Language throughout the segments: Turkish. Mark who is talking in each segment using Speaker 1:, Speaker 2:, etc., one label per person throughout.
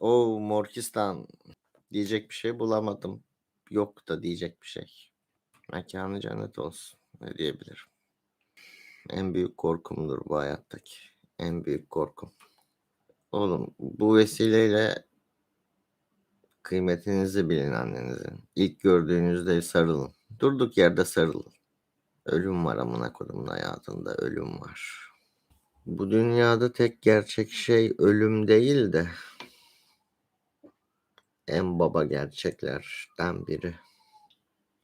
Speaker 1: O Morkistan diyecek bir şey bulamadım. Yok da diyecek bir şey. Mekanı cennet olsun. Ne diyebilirim? En büyük korkumdur bu hayattaki. En büyük korkum. Oğlum bu vesileyle kıymetinizi bilin annenizin. İlk gördüğünüzde sarılın. Durduk yerde sarılın. Ölüm var amına kodumun hayatında ölüm var. Bu dünyada tek gerçek şey ölüm değil de en baba gerçeklerden biri.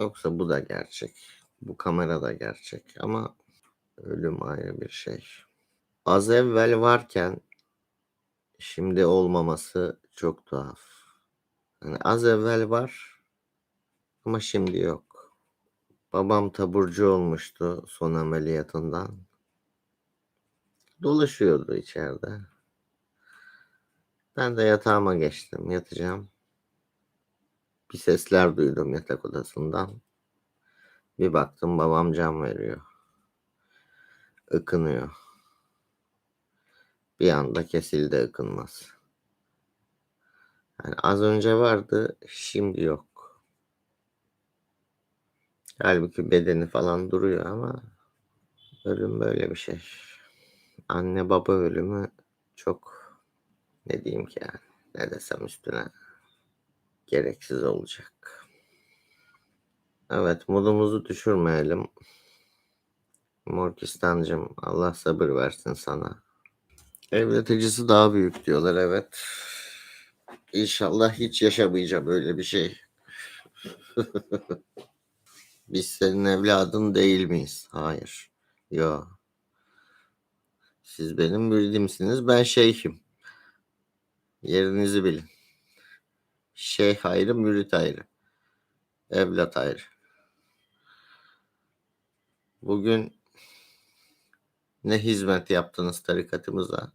Speaker 1: Yoksa bu da gerçek. Bu kamera da gerçek ama ölüm ayrı bir şey. Az evvel varken şimdi olmaması çok tuhaf. Yani az evvel var ama şimdi yok. Babam taburcu olmuştu son ameliyatından. Dolaşıyordu içeride. Ben de yatağıma geçtim. Yatacağım. Bir sesler duydum yatak odasından. Bir baktım babam can veriyor. Ikınıyor. Bir anda kesildi ıkınması. Yani az önce vardı, şimdi yok. Halbuki bedeni falan duruyor ama ölüm böyle bir şey. Anne baba ölümü çok ne diyeyim ki yani ne desem üstüne gereksiz olacak. Evet modumuzu düşürmeyelim. Morkistancım Allah sabır versin sana. Evlat acısı daha büyük diyorlar evet. İnşallah hiç yaşamayacağım öyle bir şey. Biz senin evladın değil miyiz? Hayır. Yo. Siz benim müridimsiniz. Ben şeyhim. Yerinizi bilin. Şeyh ayrı, mürit ayrı. Evlat ayrı. Bugün ne hizmet yaptınız tarikatımıza